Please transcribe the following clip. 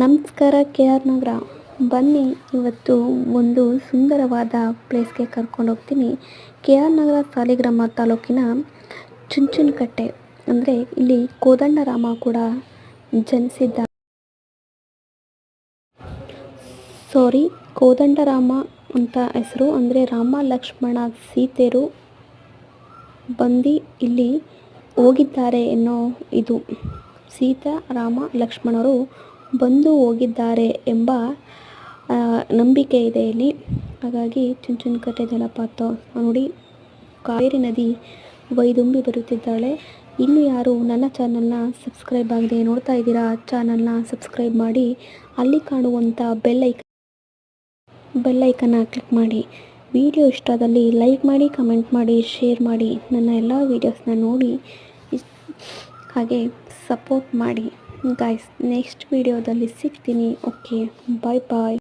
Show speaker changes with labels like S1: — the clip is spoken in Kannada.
S1: ನಮಸ್ಕಾರ ಕೆ ಆರ್ ನಗರ. ಬನ್ನಿ, ಇವತ್ತು ಒಂದು ಸುಂದರವಾದ ಪ್ಲೇಸ್ಗೆ ಕರ್ಕೊಂಡು ಹೋಗ್ತೀನಿ. ಕೆ ಆರ್ ನಗರ ಸಾಲಿಗ್ರಾಮ ತಾಲೂಕಿನ ಚುಂಚುನಕಟ್ಟೆ. ಅಂದರೆ ಇಲ್ಲಿ ಕೋದಂಡರಾಮ ಕೂಡ ಜನಿಸಿದ್ದ. ಸಾರಿ ಕೋದಂಡರಾಮ ಅಂತ ಹೆಸರು, ಅಂದರೆ ರಾಮ ಲಕ್ಷ್ಮಣ ಸೀತೆರು ಬಂದು ಇಲ್ಲಿ ಹೋಗಿದ್ದಾರೆ ಎನ್ನೋ ಇದು. ಸೀತಾ, ರಾಮ, ಲಕ್ಷ್ಮಣರು ಬಂದು ಹೋಗಿದ್ದಾರೆ ಎಂಬ ನಂಬಿಕೆ ಇದೆ ಇಲ್ಲಿ. ಹಾಗಾಗಿ ಚುಂಚನಕಟ್ಟೆ ಜಲಪಾತ ನೋಡಿ, ಕಾವೇರಿ ನದಿ ವೈದುಂಬಿ ಬರುತ್ತಿದ್ದಾಳೆ. ಇನ್ನು ಯಾರು ನನ್ನ ಚಾನಲ್ನ ಸಬ್ಸ್ಕ್ರೈಬ್ ಆಗದೆ ನೋಡ್ತಾ ಇದ್ದೀರಾ, ಚಾನಲ್ನ ಸಬ್ಸ್ಕ್ರೈಬ್ ಮಾಡಿ, ಅಲ್ಲಿ ಕಾಣುವಂಥ ಬೆಲ್ಲೈಕ ಬೆಲ್ಲೈಕನ್ನ ಕ್ಲಿಕ್ ಮಾಡಿ. ವಿಡಿಯೋ ಇಷ್ಟದಲ್ಲಿ ಲೈಕ್ ಮಾಡಿ, ಕಮೆಂಟ್ ಮಾಡಿ, ಶೇರ್ ಮಾಡಿ. ನನ್ನ ಎಲ್ಲ ವೀಡಿಯೋಸ್ನ ನೋಡಿ, ಹಾಗೆ ಸಪೋರ್ಟ್ ಮಾಡಿ. ಗಾಯ್ಸ್ ನೆಕ್ಸ್ಟ್ ವೀಡಿಯೋದಲ್ಲಿ ಸಿಗ್ತೀನಿ. ಓಕೆ ಬಾಯ್ ಬಾಯ್